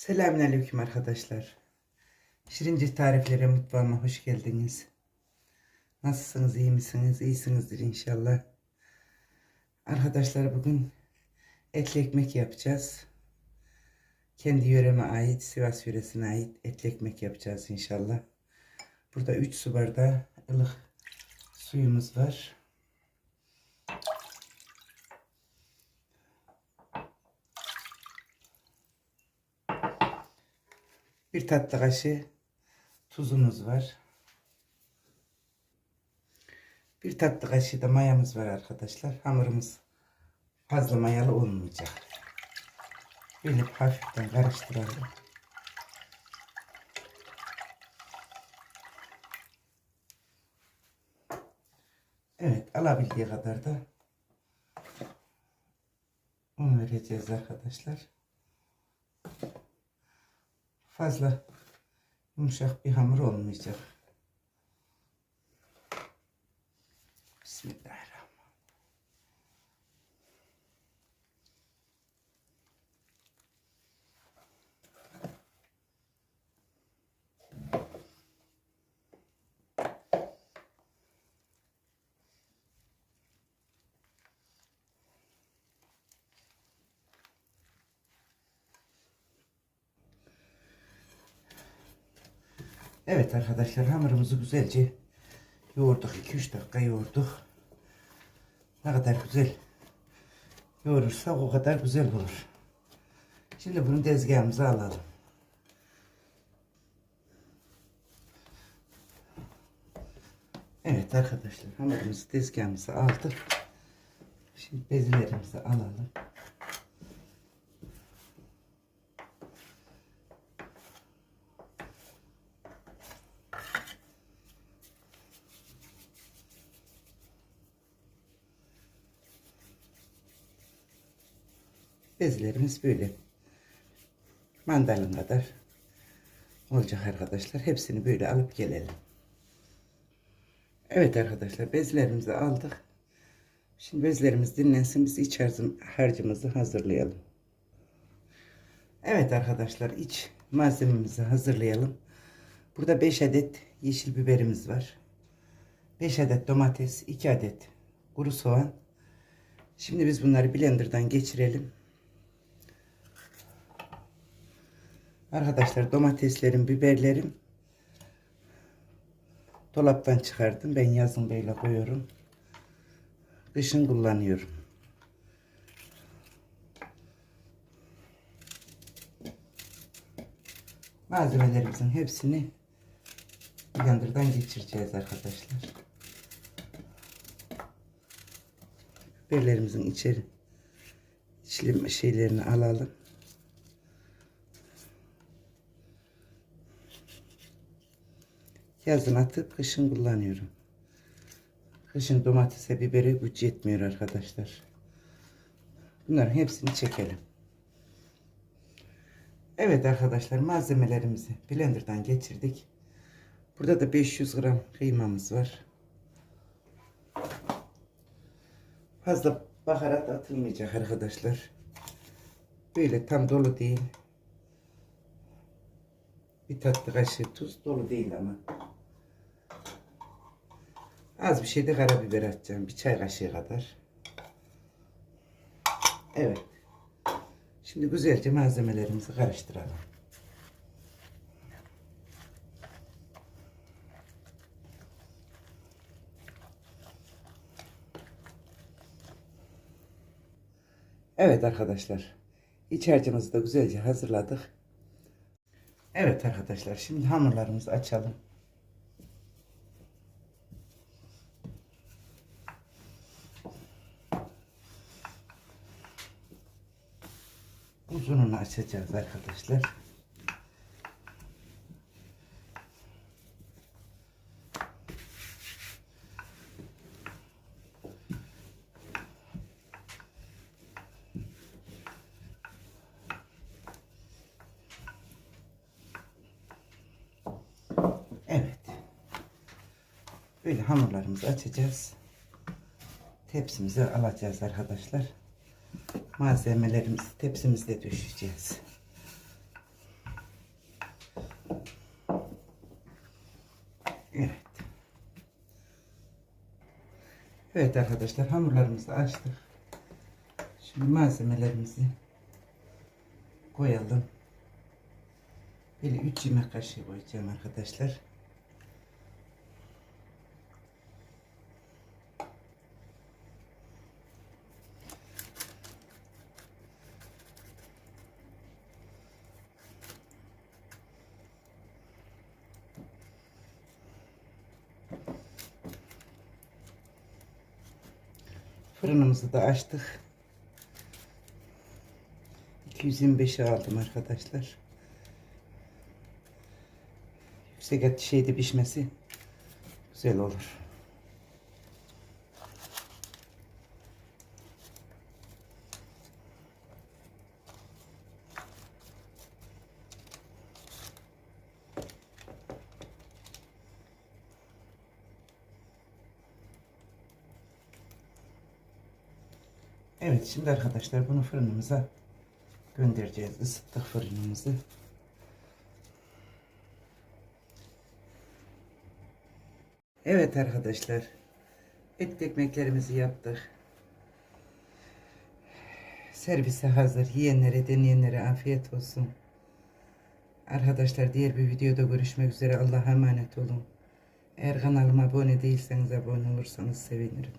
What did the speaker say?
Selamünaleyküm arkadaşlar. Şirince tariflere mutfağıma hoş geldiniz. Nasılsınız, iyi misiniz? İyisinizdir inşallah. Arkadaşlar bugün etli ekmek yapacağız. Kendi yöreme ait, Sivas yöresine ait etli ekmek yapacağız inşallah. Burada 3 su bardağı ılık suyumuz var. Bir tatlı kaşığı tuzumuz var. Bir tatlı kaşığı da mayamız var arkadaşlar. Hamurumuz fazla mayalı olmayacak. Böyle hafiften karıştıralım. Evet alabildiği kadar da un vereceğiz arkadaşlar fazla yumuşak bir hamur olmayacak. Bismillahirrahmanirrahim. Evet arkadaşlar hamurumuzu güzelce yoğurduk. 2-3 dakika yoğurduk. Ne kadar güzel yoğurursak o kadar güzel olur. Şimdi bunu tezgahımıza alalım. Evet arkadaşlar hamurumuzu tezgahımıza aldık. Şimdi bezlerimizi alalım. Bezlerimiz böyle. Mandalin kadar olacak arkadaşlar. Hepsini böyle alıp gelelim. Evet arkadaşlar bezlerimizi aldık. Şimdi bezlerimiz dinlensin. Biz iç harcım- harcımızı hazırlayalım. Evet arkadaşlar iç malzememizi hazırlayalım. Burada 5 adet yeşil biberimiz var. 5 adet domates, 2 adet kuru soğan. Şimdi biz bunları blenderdan geçirelim. Arkadaşlar domateslerim, biberlerim dolaptan çıkardım. Ben yazın böyle koyuyorum. Kışın kullanıyorum. Malzemelerimizin hepsini blenderdan geçireceğiz arkadaşlar. Biberlerimizin içeri içli şeylerini alalım. Yazın atıp kışın kullanıyorum. Kışın domatese bibere güç yetmiyor arkadaşlar. Bunların hepsini çekelim. Evet arkadaşlar malzemelerimizi blenderdan geçirdik. Burada da 500 gram kıymamız var. Fazla baharat atılmayacak arkadaşlar. Böyle tam dolu değil. Bir tatlı kaşığı tuz dolu değil ama. Az bir şey de karabiber atacağım. Bir çay kaşığı kadar. Evet. Şimdi güzelce malzemelerimizi karıştıralım. Evet arkadaşlar. İç harcımızı da güzelce hazırladık. Evet arkadaşlar şimdi hamurlarımızı açalım. Uzununu açacağız arkadaşlar. Evet. Böyle hamurlarımızı açacağız. Tepsimize alacağız arkadaşlar malzemelerimizi tepsimizde düşeceğiz. Evet. Evet arkadaşlar hamurlarımızı açtık. Şimdi malzemelerimizi koyalım. Böyle 3 yemek kaşığı koyacağım arkadaşlar. Fırınımızı da açtık. 225'e aldım arkadaşlar. Yüksek et şeyde pişmesi güzel olur. Evet şimdi arkadaşlar bunu fırınımıza göndereceğiz. Isıttık fırınımızı. Evet arkadaşlar. Et ekmeklerimizi yaptık. Servise hazır. Yiyenlere, deneyenlere afiyet olsun. Arkadaşlar diğer bir videoda görüşmek üzere. Allah'a emanet olun. Eğer kanalıma abone değilseniz abone olursanız sevinirim.